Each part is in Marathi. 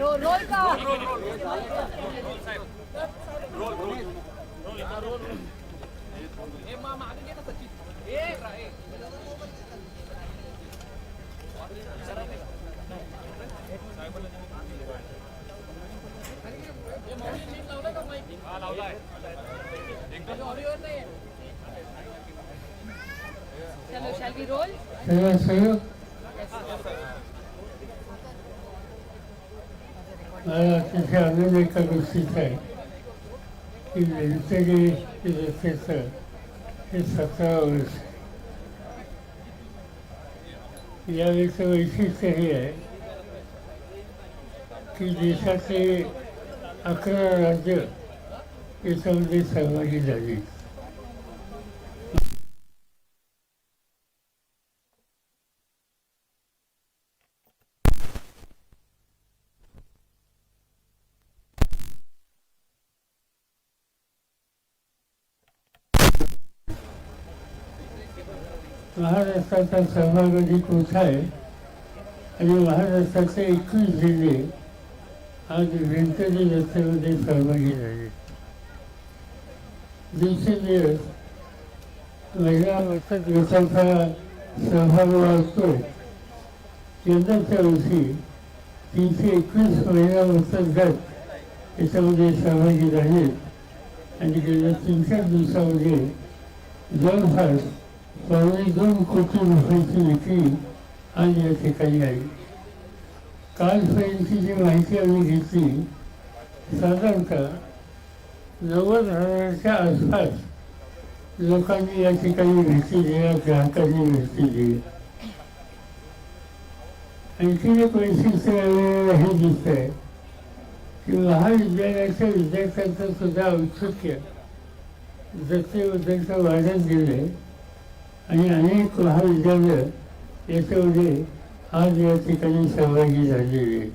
रोल रोल का चलो शैल वी रोल सगळं सगळं मला अतिशय आनंद एका गोष्टीचा आहे की व्यंकटेश रस्त्याचं हे सतरा वर्ष यावेळेचं वैशिष्ट्य हे आहे की देशाचे अकरा राज्य याच्यामध्ये सहभागी झाली महाराष्ट्राचा सहभाग अधिक मोठा आहे? आणि महाराष्ट्राचे एकवीस जिल्हे आज व्यंकटी रस्त्यामध्ये सहभागी झाले. दिवसेंदिवस महिला बचत गटाचा सहभाग वाढतो यंदाच्या वर्षी तीनशे एकवीस महिला बचत गट याच्यामध्ये सहभागी झाले. आणि गेल्या तीन चार दिवसामध्ये जवळपास पावणे दोन कोटी रुपयाची विक्री आज या ठिकाणी आहे कालपर्यंतची जी माहिती आम्ही घेतली साधारणतः नव्वद हजाराच्या आसपास लोकांनी या ठिकाणी भेटी दिल्या ग्राहकांनी भेटी दिल्या. आणखी एक वैशिष्ट्य हे दिसत आहे की महाविद्यालयाच्या विद्यार्थ्यांचं सुद्धा औत्सुक्य जसे जसं वाढत गेले आणि अनेक महाविद्यालय याच्यामध्ये आज या ठिकाणी सहभागी झालेले आहेत.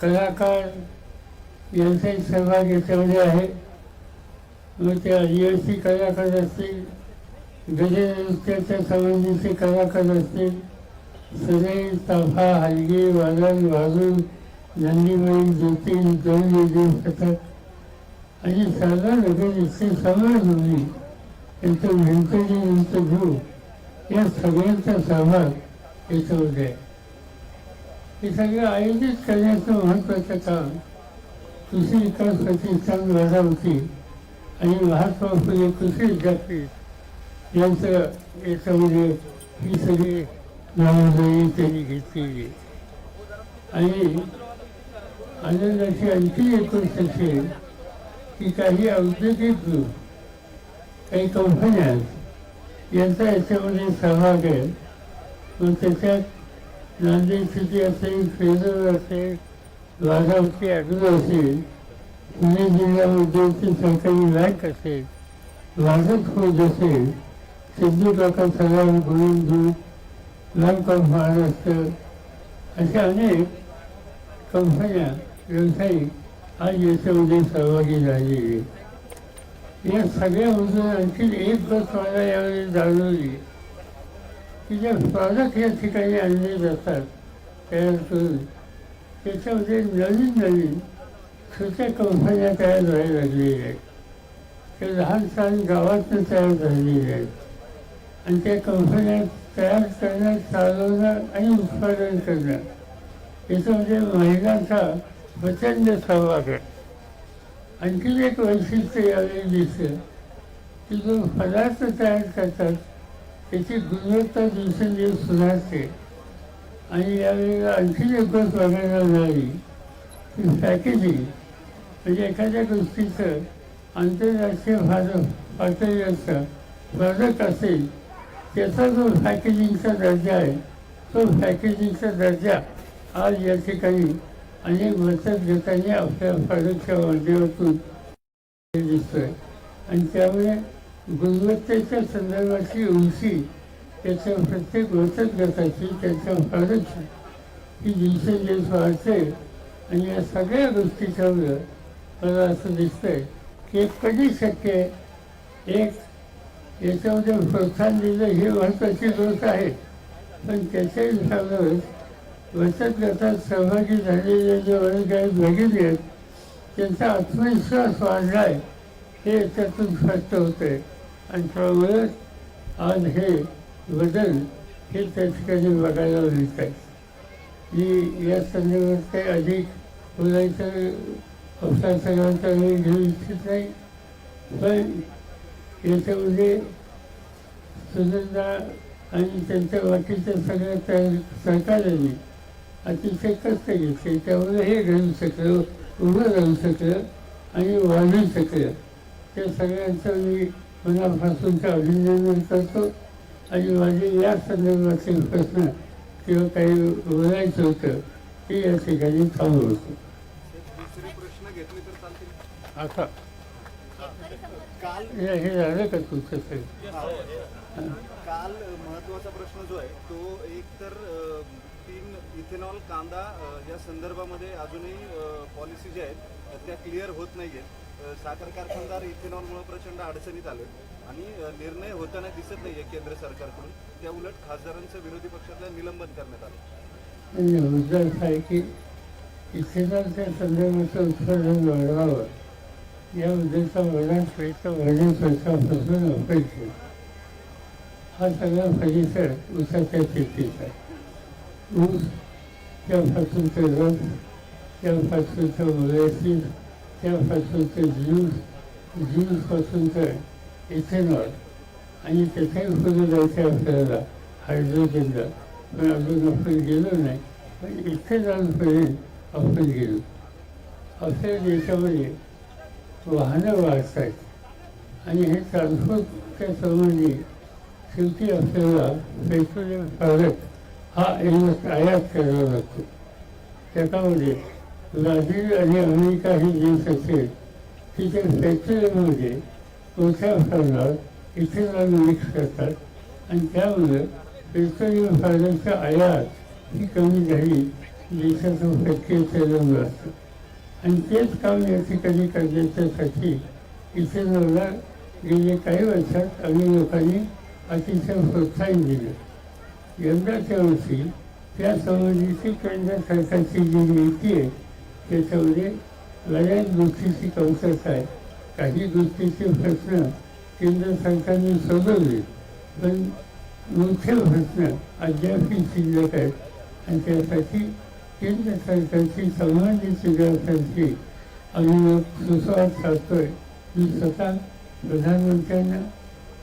कलाकार यांचाही सहभाग याच्यामध्ये आहे मग ते आदिवासी कलाकार असतील गजनृत्याच्या संबंधीचे कलाकार असतील सगळे ताफा हलगे वादन वाजून नंदीबाई ज्योती दोन दिवस पथक आणि साधारण इथे समाज होती त्यांचं व्यंकटी यांचं गुरु या सगळ्यांचा सहभाग याच्यामध्ये आहे. हे सगळं आयोजित करण्याचं महत्त्वाचं काम कृषी विकास प्रतिष्ठान बारामती आणि महात्मा फुले कृषी विद्यापीठ यांचं याच्यामध्ये म्हणजे ही सगळी नावजाई त्यांनी घेतलेली आणि आनंदाची आणखी एक गोष्ट असेल की काही औद्योगिक काही कंपन्या यांचा याच्यामध्ये सहभाग आहे मग त्याच्यात नांदेड सिटी असेल फेजर असेल वाघावती ॲग्रो असेल पुणे जिल्हा उद्योगची सहकारी बँक असेल वाघत फौज असेल सिद्धू काका सलाम गुरुन दूध बँक ऑफ महाराष्ट्र अशा अनेक कंपन्या व्यावसायिक आज याच्यामध्ये सहभागी झालेले आहेत. या सगळ्यामधून आणखी एक बस मला यावेळी जाणवली. की जे प्रॉडक्ट या ठिकाणी आणले जातात. तयार करून. त्याच्यामध्ये नवीन नवीन छोट्या कंपन्या तयार व्हायला लागलेल्या आहेत. ते लहान सहान गावातून तयार झालेली आहेत. आणि त्या कंपन्या तयार करणं चालवणं आणि उत्पादन करणं याच्यामध्ये म्हणजे महिलांचा प्रचंड सहभाग आहे. आणखी एक वैशिष्ट्य यावेळी दिसतं की जो पदार्थ तयार करतात त्याची गुणवत्ता दिवसेंदिवस सुधारते. आणि यावेळेला आणखी एक गोष्ट बघायला मिळाली की पॅकेजिंग म्हणजे एखाद्या गोष्टीचं आंतरराष्ट्रीय भारत पातळीवरचं प्रॉडक्ट असेल त्याचा जो पॅकेजिंगचा दर्जा आहे तो पॅकेजिंगचा दर्जा आज या ठिकाणी अनेक बचत गटांनी आपल्या प्रॉडक्टच्या माध्यमातून दिसतोय. आणि त्यामुळे गुणवत्तेच्या संदर्भाची उंची त्याच्या प्रत्येक बचत गटाची त्याच्या प्रॉडक्टची ही दिवसेंदिवस वाढते. आणि या सगळ्या गोष्टीच्यामुळं मला असं दिसतंय की कधी शक्य आहे एक याच्यामध्ये प्रोत्साहन दिलं ही महत्त्वाची गोष्ट आहे. पण त्याच्याही सांगत बचत गटात सहभागी झालेले जे वर्ग काही भगिनी आहेत त्यांचा आत्मविश्वास वाढला आहे हे याच्यातून स्पष्ट होतं आहे आणि त्यामुळेच आज हे बदल हे त्या ठिकाणी बघायला मिळत आहे मी या संदर्भात काही अधिक बोलायचं आपला सगळ्यांचा वेळ घेऊ इच्छित नाही. पण याच्यामध्ये सुनंदा आणि त्यांच्या बाकीच्या सगळ्या त्या सहकार्याने अतिशय कष्ट घेतले त्यामुळे हे घडू शकलं उभं राहू शकलं आणि वाढू शकलं त्या सगळ्यांचं मी मनापासूनचं अभिनंदन करतो. आणि माझे या संदर्भातील प्रश्न किंवा काही बोलायचं होतं ते या ठिकाणी थांबवतो दुसरे प्रश्न घेतले तर चालतील आता काल हे हे झालं. का तुमचं सगळं काल महत्त्वाचा प्रश्न जो आहे तो एक तर इथेनॉल कांदा या संदर्भामध्ये अजूनही पॉलिसी ज्या आहेत त्या क्लिअर होत नाही आहेत साखर कारखानदार इथेनॉलमुळे प्रचंड अडचणीत आले. आणि निर्णय होताना दिसत नाही आहे केंद्र सरकारकडून. त्या उलट खासदारांचं विरोधी पक्षातलं निलंबन करण्यात आलं. मुद्दा असा आहे की इथेनॉलच्या संदर्भाचं उत्पादन वाढवावं या मुद्द्याचा वर्णन प्रयत्न वर्णन वर्षापासून अपेक्षित हा सगळा परिसर ऊसाच्या शेतीचा आहे. ऊस त्यापासूनचे रस त्यापासूनचं मोलॅसिस त्यापासूनचं ज्यूस ज्यूसपासूनचं इथेनॉल आणि त्याच्याही पुढे जायचं आपल्याला हायड्रोजनला पण अजून आपण गेलो नाही पण इथे जाऊनपर्यंत आपण गेलो आपल्या देशामध्ये वाहनं वाढत आहेत आणि हे ट्रान्सपोर्टच्या संबंधी शेवटी आपल्याला पेट्रोलियम प्रॉडक्ट हा एक आयात केला जातो त्याच्यामध्ये ब्राझील आणि अमेरिका ही देश असेल तिथे फॅक्टरीमध्ये म्हणजे मोठ्या प्रमाणात इथेनॉल मिक्स करतात. आणि त्यामुळे पेट्रोलियम प्रॉडक्टचा आयात ही कमी झाली देशाचं फॅक्टरी चालवलं असतं. आणि तेच काम या ठिकाणी करण्याच्यासाठी इथेनॉलला गेले काही वर्षात आम्ही लोकांनी अतिशय प्रोत्साहन दिलं. यंदाच्या वर्षी त्या संबंधीची केंद्र सरकारची जी नीती आहे त्याच्यामध्ये बऱ्याच गोष्टीची कमतरता आहे. काही गोष्टीचे प्रश्न केंद्र सरकारने सोडवले पण मोठे प्रश्न अद्यापही शिल्लक आहेत. आणि त्यासाठी केंद्र सरकारची संबंधित विद्यार्थ्यांची आम्ही सुसंवाद साधतोय. मी स्वतः प्रधानमंत्र्यांना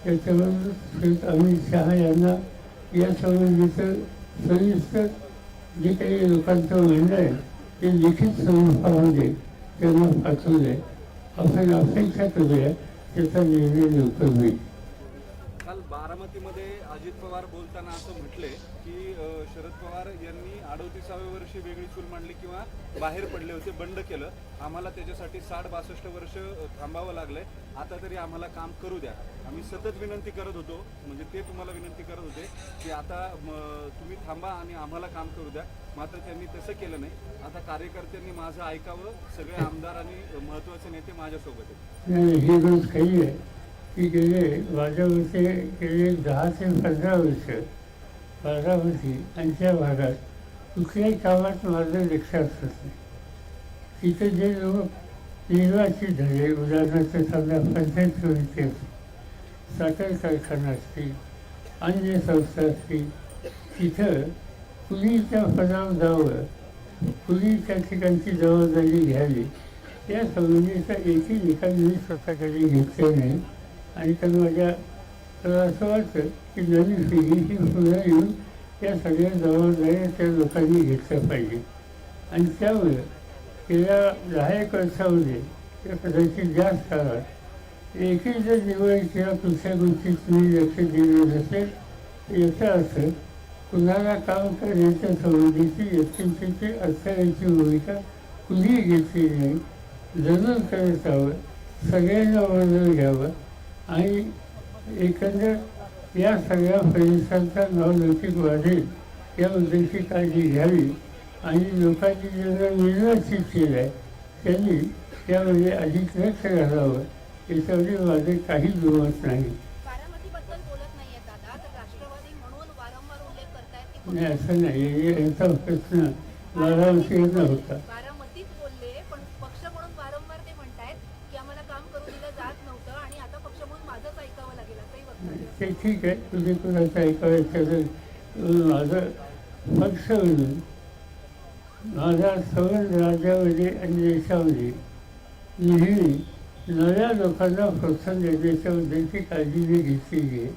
त्याच्यावर अमित शहा यांना या संबंधीचं सविस्तर जे काही लोकांचं म्हणणं आहे ते लिखित स्वरूपामध्ये त्यांना पाठवले आपण अपेक्षा करूया त्याचा निर्णय लवकर होईल. काल बारामतीमध्ये अजित पवार बोलताना असं म्हटले की शरद पवार यांनी अडोतीसाव्या वर्षी वेगळी चूल मांडली किंवा बाहेर पडले होते बंड केलं. आम्हाला त्याच्यासाठी साठ बासष्ट वर्ष थांबावं लागलंय. आता तरी आम्हाला काम करू द्या. आम्ही सतत विनंती करत होतो म्हणजे ते तुम्हाला विनंती करत होते की आता तुम्ही थांबा आणि आम्हाला काम करू द्या. मात्र त्यांनी तसं केलं नाही. आता कार्यकर्त्यांनी माझं ऐकावं. सगळे आमदार आणि महत्त्वाचे नेते माझ्यासोबत आहेत. नाही की गेले माझ्या मते गेले दहा ते पंधरा वर्ष बारामती आणि त्या भागात कुठल्याही कामात माझं लक्ष असत नाही तिथे जे लोक निर्वाचित झाले उदाहरणार्थ समजा पंचायत समिती असतील साखर कारखाना असतील अन्य संस्था असतील तिथं कुणी त्या पदावर जावं कुणी त्या ठिकाणची जबाबदारी घ्यावी या संबंधीचा एकही निकाल मी स्वतःकडे घेतले नाही आणि तर माझ्या मला असं वाटतं की नवीन पिढी ही येऊन या सगळ्या जबाबदाऱ्या त्या लोकांनी घेतल्या पाहिजे. आणि त्यामुळे गेल्या दहा एक वर्षामध्ये त्या कदाचित जास्त काळात एकही जर दिवाळी किंवा दुसऱ्या गोष्टीत तुम्ही लक्ष दिले नसेल तर याचा अर्थ कुणाला काम करण्याच्या संबंधीची व्यक्तींची अडथळ्याची भूमिका कुणीही घेतली नाही. जरूर करत हवं सगळ्यांना वर्णन घ्यावं. आणि एकंदर या सगळ्या परिसराचा नावलौकिक वाढेल या उद्देशी काळजी घ्यावी. आणि लोकांनी ज्यांना निर्वाचित केलं आहे त्यांनी त्यामध्ये अधिक लक्ष घालावं. याच्यामध्ये माझे काही दुमत नाही. असं नाही याचा प्रश्न बारामतीत नव्हता ते ठीक आहे तुम्ही कुणाचं ऐकायचं असेल माझं पक्ष म्हणून माझा संबंध राज्यामध्ये आणि देशामध्ये नेहमी नव्या लोकांना प्रोत्साहन देण्याच्या उद्देशाची काळजी मी घेतलेली आहे.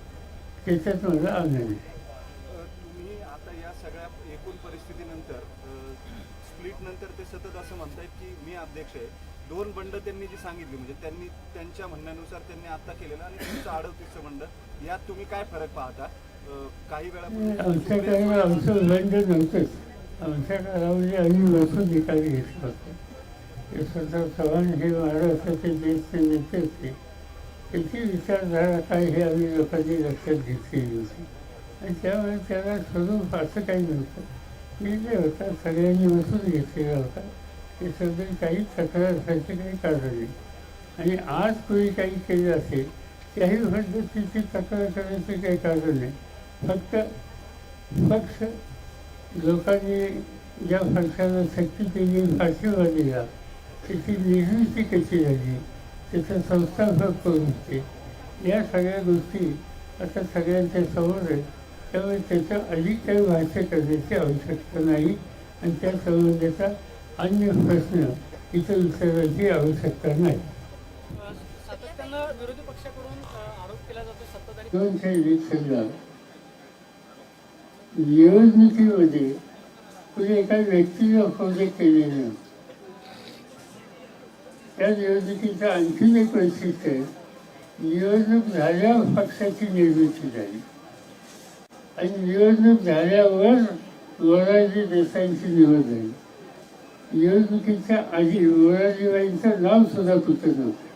त्याच्यात माझा आनंद आहे. तुम्ही आता या सगळ्या एकूण परिस्थितीनंतर स्प्लिट नंतर ते सतत असं म्हणतायत की मी अध्यक्ष आहे. दोन बंड त्यांनी जी सांगितली म्हणजे त्यांनी त्यांच्या म्हणण्यानुसार त्यांनी आता केलेलं आणि तुमचं अडवतीसचं बंड यात तुम्ही काय फरक पाहता? अ, काही आमच्या वेळा काळी आमचं बंद नव्हतंच. आमच्या काळामध्ये आम्ही बसून निकाल घेतला होता. यशवंतराव चव्हाण हे महाराष्ट्राचे ज्येष्ठ नेते होते. त्याची विचारधारा काय हे आम्ही लोकांनी लक्षात घेतलेली होती. आणि त्यामुळे त्याला स्वरूप असं काही नव्हतं. निर्णय होता सगळ्यांनी बसून घेतलेला होता. त्याच्याबद्दल काही तक्रार असायची काही कारण आणि आज कोणी काही केलं असेल त्याही पद्धतीची तक्रार करायचं काही कारण नाही. फक्त पक्ष लोकांनी ज्या पक्षाला सक्ती केली फाशीवर दिला त्याची निर्मिती कशी झाली त्याचं संस्थापक कोण होते? या सगळ्या गोष्टी आता सगळ्यांच्या समोर आहेत. त्यामुळे त्याचं अधिक काही भाष्य करण्याची आवश्यकता नाही आणि त्या संबंधाचा अन्य प्रश्न इथं विचारायची आवश्यकता नाही. सातत्यानं विरोधी पक्षाकडून अ, आरोप केला जातो सत्ताधारी दोन इलेक्शनला निवडणुकीमध्ये कुणी एका व्यक्तीनं प्रोजेक्ट केलेलं नाही. त्या निवडणुकीचं आणखीन एक वैशिष्ट्य आहे निवडणूक झाल्यावर पक्षाची निर्मिती झाली. आणि निवडणूक झाल्यावर मोरारजी देसाईंची निवड झाली. निवडणुकीच्या आधी वराजीबाईंचं नाव सुद्धा कुठं नव्हतं.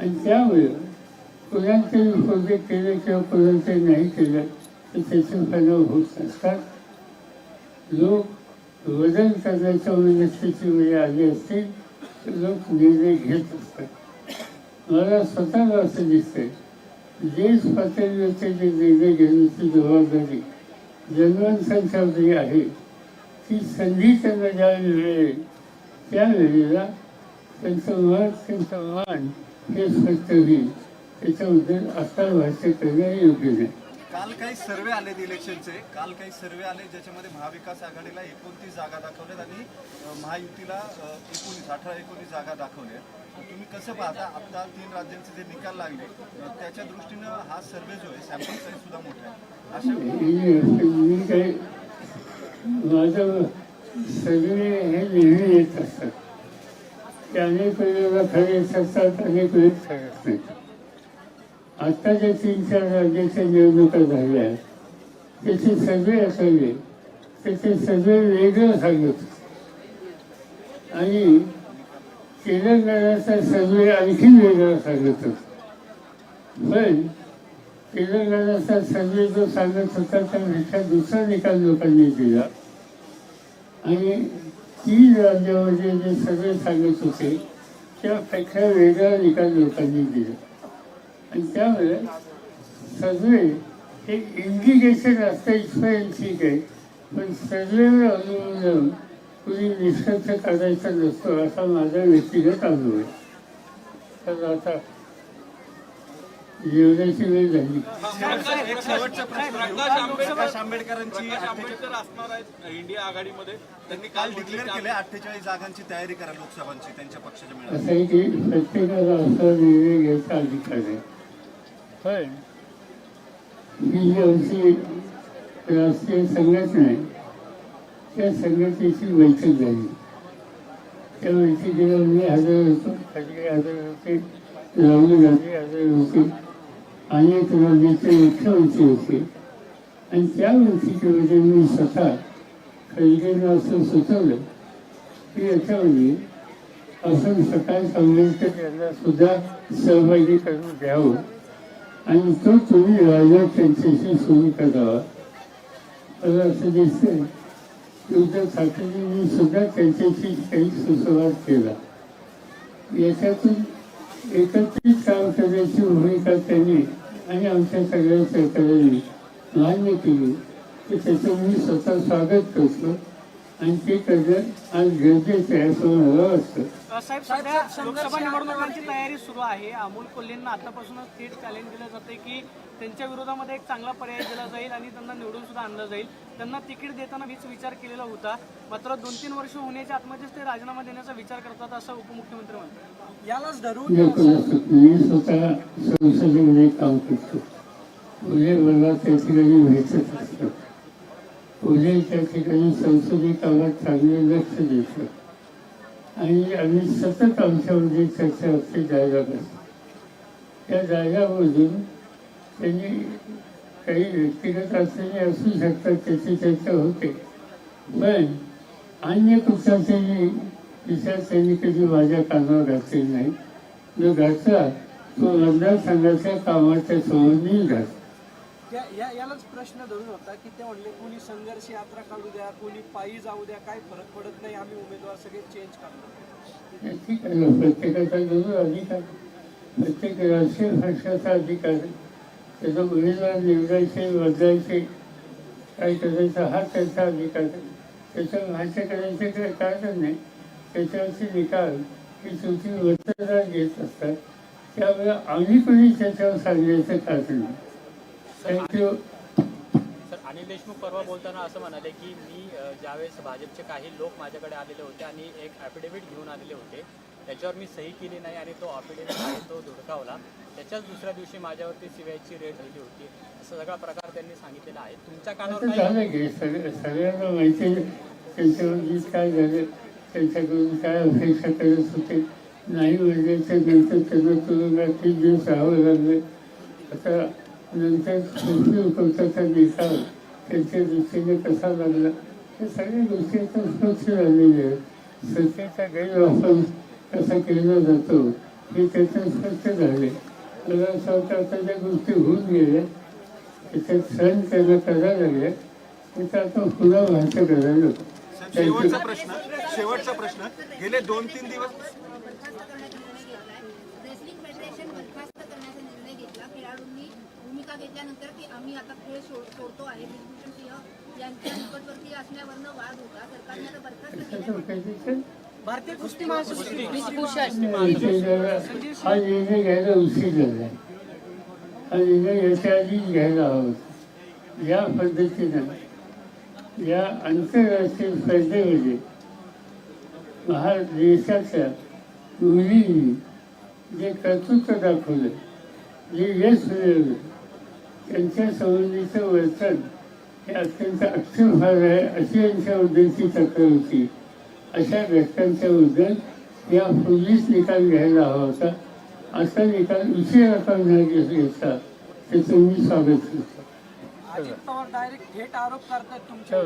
आणि त्यामुळे कोणाचंही होते केलं किंवा कोणाचं नाही केलं तर त्याचे परिणाम होत असतात लोक वजन करण्याच्या मनस्थिती वेळ आली असतील तर लोक निर्णय घेत असतात. मला स्वतःला असं दिसतंय देश पातळीवरचे जे निर्णय घेण्याची जबाबदारी जनमानसांच्यावरती आहे ती संधी त्यांना ज्यावेळी मिळेल त्यावेळेला त्यांचं मन त्यांचं मान हे स्पष्ट होईल त्याच्याबद्दल आता भाष्य करणं योग्य नाही काल काही सर्वे आले इलेक्शनचे. काल काही सर्वे आले ज्याच्यामध्ये महाविकास आघाडीला एकोणतीस जागा दाखवल्यात आणि महायुतीला एकोणीस अठरा एकोणीस जागा दाखवल्या तुम्ही कसं पाहता? आता तीन राज्यांचे जे निकाल लागले त्याच्या दृष्टीनं हा सर्वे जो आहे सॅम्पल साईज सुद्धा मोठा आहे. अशा माझं सगळे हे नेहमी येत असतात. ते अनेक वेळेला खरे असतात अनेक वेळेस ठरत नाही. आता ज्या तीन चार राज्याच्या निवडणुका झाल्या आहेत, त्याचे सगळे असावे. त्याचे सगळे वेगळं सांगत आणि तेलंगणाचा सगळे आणखी वेगळं सांगत पण तेलंगणाचा सर्वे जो सांगत होता त्यापेक्षा दुसरा निकाल लोकांनी दिला. आणि तीन राज्यामध्ये जे सर्वे सांगत होते त्यापेक्षा वेगळा निकाल लोकांनी दिला. आणि त्यामुळे सर्वे हे इंडिकेशन असतं इथपर्यंत ठीक आहे पण सर्वेवर अवलंबून कुणी निष्कर्ष काढायचा नसतो असा माझा व्यक्तिगत अनुभव आहे. तर आता जेवणाची वेळ झाली एक शेवटचा प्रश्न घेऊ. प्रकाश आंबेडकरांची प्रकाश आंबेडकर असणार आहेत इंडिया आघाडीमध्ये. त्यांनी काल काल डिक्लेअर केले. अठ्ठेचाळीस जागांची तयारी करा लोकसभांची त्यांच्या पक्षाच्या मेळाव्यात. असं आहे की प्रत्येकाला असा निर्णय घ्यायचा अधिकार आहे. पण ही जी आमची राष्ट्रीय संघटना आहे. त्या संघटनेची बैठक झाली. त्या बैठकीला मी हजर होतो. खडगे हजर होते. राहुल गांधी हजर होते. अनेक राज्याचे उंची होते. आणि त्या बैठकीमध्ये मी स्वतः खडगेंना असं सुचवलं की याच्यामध्ये असं सकाळी आंबेडकर यांना सुद्धा सहभागी करून द्यावं आणि तो तुम्ही राजा त्यांच्याशी सुरू करावा. मला असं दिसतंय की उद्धव ठाकरेंनी सुद्धा त्यांच्याशी काही सुसंवाद केला. याच्यातून एकत्रित काम करण्याची भूमिका त्यांनी आणि आमच्या सगळ्या सरकारने मान्य केली की त्याचं मी स्वतः स्वागत करतो. आणि ते आज गरजेचं आहे असं मला वाटतं अ, साहेब सध्या लोकसभा निवडणुकांची तयारी सुरू आहे. अमोल कोल्हेंना आतापासूनच थेट चॅलेंज दिलं जाते की त्यांच्या विरोधामध्ये एक चांगला पर्याय दिला जाईल आणि त्यांना निवडून सुद्धा आणलं जाईल. त्यांना तिकीट देताना वीच विचार केलेला होता. मात्र दोन तीन वर्ष होण्याच्या आतमध्येच ते राजीनामा देण्याचा विचार करतात असं उपमुख्यमंत्री म्हणतात. यालाच धरून मी स्वतः संसदेमध्ये काम करतो. उद्या मला त्या ठिकाणी भेटत असतं. उद्या त्या ठिकाणी संसदीय कामात चांगले लक्ष देतो आणि आम्ही सतत आमच्यामध्ये चर्चा असते जायला बसतो त्या जागामधून त्यांनी काही व्यक्तिगत अडचणी असू शकतात त्याची चर्चा होते. पण अन्य कुठल्याही विचार त्यांनी कधी माझ्या कानावर घातलेला नाही जो घातला तो मतदारसंघाच्या कामाच्या संबंधी घातला. या- या- यालाच प्रश्न धरून होता की ते म्हणले कोणी संघर्ष यात्रा काढू द्या कोणी पायी जाऊ द्या काय फरक पडत नाही आम्ही उमेदवार सगळे चेंज करतो. ठीक आहे ना प्रत्येकाचा जरूर अधिकार प्रत्येक राष्ट्रीय पक्षाचा अधिकार त्याचा उमेदवार निवडायचे बदलायचे काय करायचं हा त्यांचा अधिकार आहे. त्याच्यावर भाष्य करायचे काय कारण नाही. त्याच्यावरचे निकाल हे शेवटी वर्तदार घेत असतात. त्यामुळे आम्ही कोणी त्याच्यावर सांगण्याचं कारण नाही. थँक्यू सर अनिल देशमुख परवा बोलताना असं म्हणाले की मी ज्यावेळेस भाजपचे काही लोक माझ्याकडे आलेले होते आणि एक ॲफिडेव्हिट घेऊन आलेले होते त्याच्यावर मी सही केली नाही आणि तो ॲफिडेव्हिट आहे तो धुडकावला. त्याच्याच दुसऱ्या दिवशी माझ्यावरती सीबीआयची रेड झाली होती. असा सगळा प्रकार त्यांनी सांगितलेला आहे. तुमच्या कानावर सगळ्यांना माहिती आहे त्यांच्यावरती काय झालं त्यांच्याकडून काय अपेक्षा करत होते नाही म्हणजे नंतर त्यांना तुरुंगात तीन दिवस राहावं लागलं. आता नंतर सुप्रीम कोर्टाचा निकाल त्यांच्या दृष्टीने कसा लागला या सगळ्या गोष्टी आता स्पष्ट झालेल्या आहेत सत्तेचा गैरवापर कसा केला जातो हे त्याचं स्पष्ट झाले. मला असं वाटतं आता त्या गोष्टी होऊन गेल्या त्याच्यात सण त्यांना करायला लागले. त्याचं आता पुन्हा भाष्य करायला नको. शेवटचा प्रश्न शेवटचा प्रश्न. गेले दोन तीन दिवस बरखास्त करण्याचा निर्णय घेतलाय रेसलिंग फेडरेशन बरखास्त करण्याचा निर्णय घेतला खेळाडूंनी भूमिका घेतल्यानंतर की आम्ही आता खेळ सोड- सोडतो आहे. ब्रिजभूषण सिंह यांच्या निकटवर्ती असण्यावरनं वाद होता. सरकारने आता बरखास्त केलं भारतीय कुस्ती. हा निर्णय घ्यायला उशीर झाला हा निर्णय याच्या आधीच घ्यायला हवा. या पद्धतीनं या आंतरराष्ट्रीय स्पर्धेमध्ये महा देशाच्या मुलींनी जे कर्तृत्व दाखवलं जे यश मिळवलं त्यांच्या संबंधीचं वर्तन हे अत्यंत अक्षम भाग आहे अशी यांच्या उद्देशी तक्रार होती. अशा घटकांच्या या यापूर्वीच निकाल घ्यायला हवा होता. असा निकाल उशीर रक्कम घ्यायचा त्याचं मी स्वागत करतो. डायरेक्ट थेट आरोप करतात तुमच्या